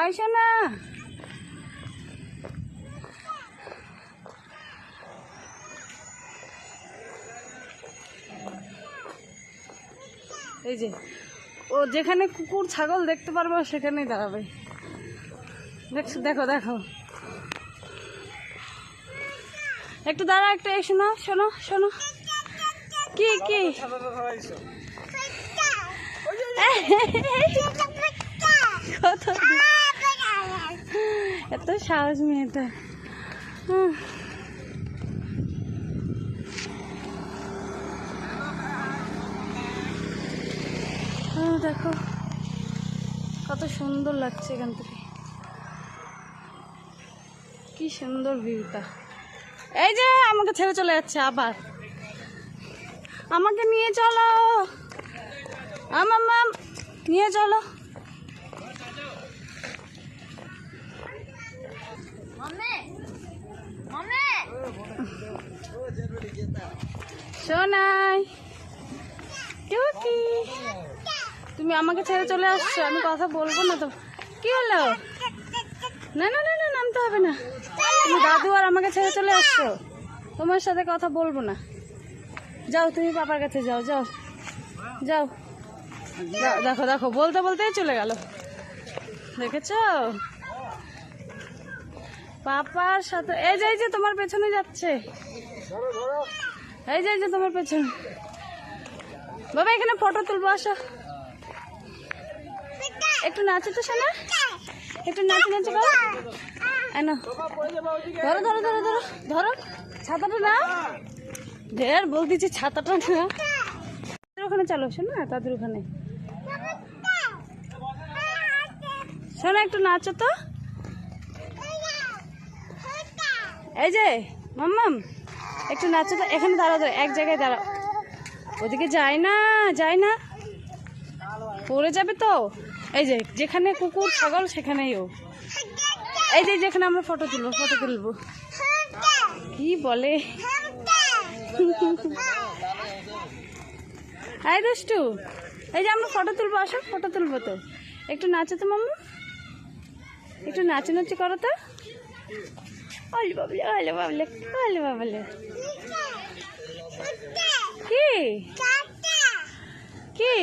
আইসো না। এই যে, ও যেখানে কুকুর, ছাগল দেখতে পারব, সেখানেই দাঁড়াবে। দেখছ, দেখো দেখো। একটু দাঁড়া, একটু শোনো শোনো শোনো। কি কি কত এত সাহস মেয়েটা। দেখো, কত সুন্দর লাগছে এখান থেকে। কি সুন্দর ভিউটা এই যে, আমাকে ছেড়ে চলে যাচ্ছে আবার। আমাকে নিয়ে চলো। আমার মাম নিয়ে চলো। সোনাই টুকি তুমি আমাকে ছেড়ে চলে আসছো আমি কথা বলব না তো। কি হলো? না না না না নামতে হবে না। তুমি দাদু আর আমাকে ছেড়ে চলে আসছো। তোমার সাথে কথা বলব না। যাও তুমি পাপার কাছে যাও যাও। যাও, দেখো দেখো বলতে বলতেই চলে গেল। দেখেছ? পাপার সাথে এই যে যে, তোমার পেছনে যাচ্ছে। এই যে এই যে, তোমার পেছনে। বাবা, এখানে ফটো তুলবো, আসো। একটু নাচো তো শোনা একটু নাচে নাচে করো। এই নাও। ধরো ধরো ধরো ধরো ধরো। ছাতাটা না ঢের বলতেছি ছাতাটা না তাদের ওখানে চলো, শোনো তাদের ওখানে। শোনো, একটু নাচো তো। এই যে, মাম্মাম, একটু নাচো তো, এখানে দাঁড়া দাঁড়া এক জায়গায় দাঁড়াও। ওদিকে যায় না যায় না। পড়ে যাবে তো। এই যে, যেখানে কুকুর, ছাগল, সেখানেই ও। এই যে যেখানে আমরা ফটো তুলবো ফটো তুলবো। কি বলে? হাই দুষ্টু, এই যে আমরা ফটো তুলবো, আসো ফটো তুলবো তো। একটু নাচো তো, মাম্মা। একটু নাচে নাচে করো তো। ওলে বাবলে ওলে বাবলে ওলে বাবলে কি কি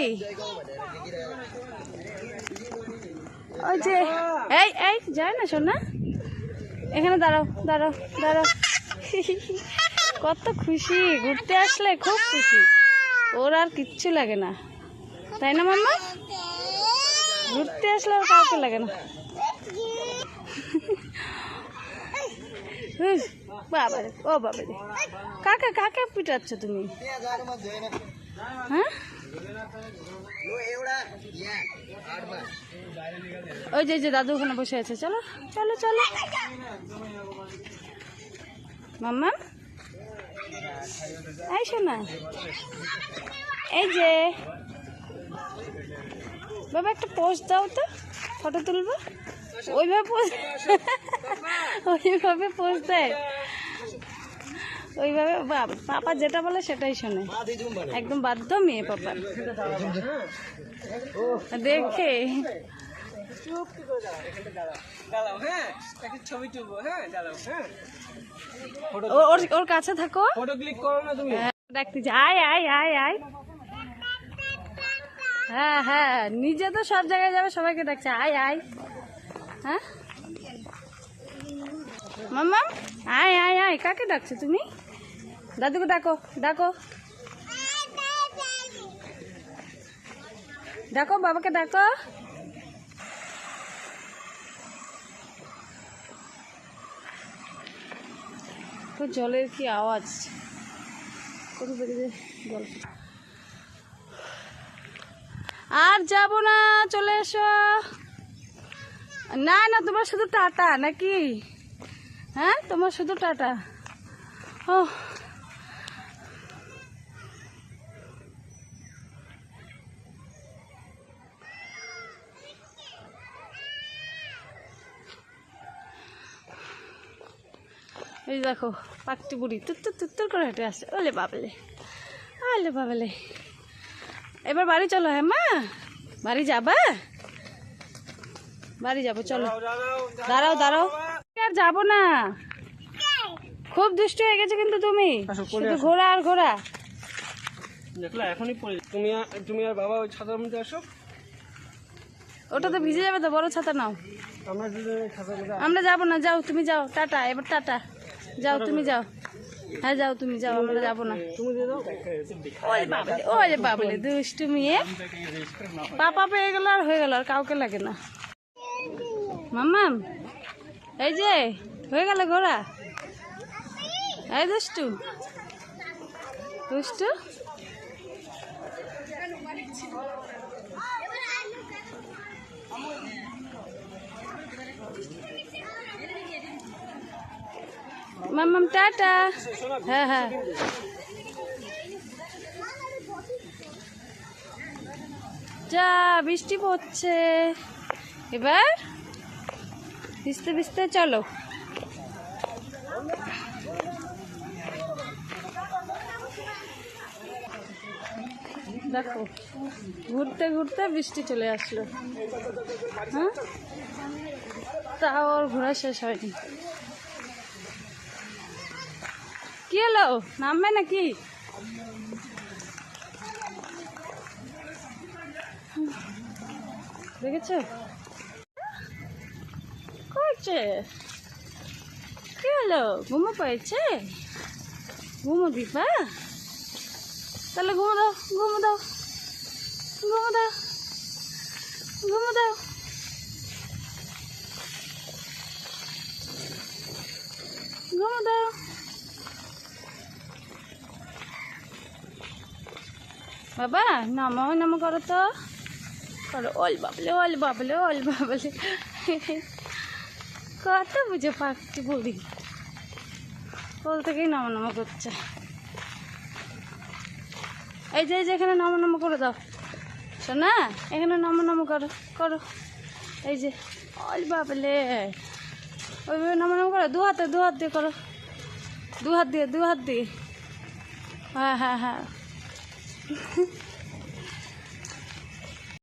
ওই যে এই এই যায় না শোনা এখানে দাঁড়াও দাঁড়াও দাঁড়াও কত খুশি ঘুরতে আসলে খুব খুশি ওর আর কিচ্ছু লাগে না তাই না মাম্মা ঘুরতে আসলে ওর কাউকে লাগে না হুম, বাবা রে ও বাবা রে। কাকে কাকে পিটাচ্ছ তুমি? হ্যাঁ? ওই যে যে দাদু ওখানে বসে আছে চলো চলো চলো। মাম্মা? এই শোনা এই যে। বাবা একটা পোস্ট দাও তো ফটো তুলবো? ওইভাবে ওইভাবে পোজ দেয় ওইভাবে পাপা যেটা বলে সেটাই শোনে। একদম বাধ্য মেয়ে পাপার দেখে। ওর কাছে থাকো। হ্যাঁ, আয় আয় আয় আয়। হ্যাঁ হ্যাঁ নিজে তো সব জায়গায় যাবে সবাইকে দেখছে। আয় আয়। হ্যাঁ? মাম্মা, আয় আয় আয়, কাকে ডাকছো তুমি? দাদুকে ডাকো ডাকো। ডাকো, বাবাকে ডাকো। জলের কি আওয়াজ। জল আর যাব না, চলে এসো। না না, তোমার শুধু টাটা, নাকি? হ্যাঁ তোমার শুধু টাটা। ও এই দেখো, পাকটি বুড়ি তুত্তুর তুত্তুর করে হেঁটে আসছে। ওলে বাবলে ওলে বাবলে। এবার বাড়ি চলো হ্যাঁ মা বাড়ি যাবা? বাড়ি যাব চলো। দাঁড়াও দাঁড়াও আর যাব না। খুব দুষ্ট হয়ে গেছে কিন্তু তুমি। শুধু ঘোরা আর ঘোরা। দেখলা এখনই পড়ে তুমি আর তুমি আর বাবা ওই ছাতার মধ্যে আসো। ওটা তো ভিজে যাবে তো বড় ছাতা নাও। আমরা যাব না যাও তুমি যাও টাটা এবার টাটা। যাও তুমি যাও। হ্যাঁ যাও তুমি যাও আমরা যাব না। ওরে বাবলে। দুষ্টু মেয়ে পাপা পেয়ে গেল আর হয়ে গেল আর কাউকে লাগে না। মাম্মাম, এই যে, হয়ে গেল ঘোড়া। এই দুষ্টু দুষ্টু। মাম্মাম, টাটা। হ্যাঁ হ্যাঁ। যা, বৃষ্টি পড়ছে। এবার ভিজতে ভিজতে চলো। দেখো, ঘুরতে ঘুরতে বৃষ্টি চলে আসলো। হ্যাঁ? তাও ওর ঘোরা শেষ হয়নি। কি হলো? নামবে নাকি? দেখেছ? করছে কি হলো? ঘুমো পেয়েছে? ঘুমো দিবা তাহলে ঘুমো দাও ঘুমো দাও ঘুমো দাও ঘুমো দাও। ঘুমো দাও। বাবা, নমো নমো করো তো। করো, ওল বাবলে ওল বাবলে ওল বাবলে। কত বুঝে পাখি বুড়ি কোল থেকেই নম নম করছে। এই যে এই যে, এখানে নম নম করে দাও। শোনা, এখানে নম নম করো করো। এই যে ওল বাবলে। ওইভাবে নম নম করো, দু হাতে, দু হাত দিয়ে করো। দু হাত দিয়ে, দু হাত দিয়ে। হ্যাঁ হ্যাঁ হ্যাঁ।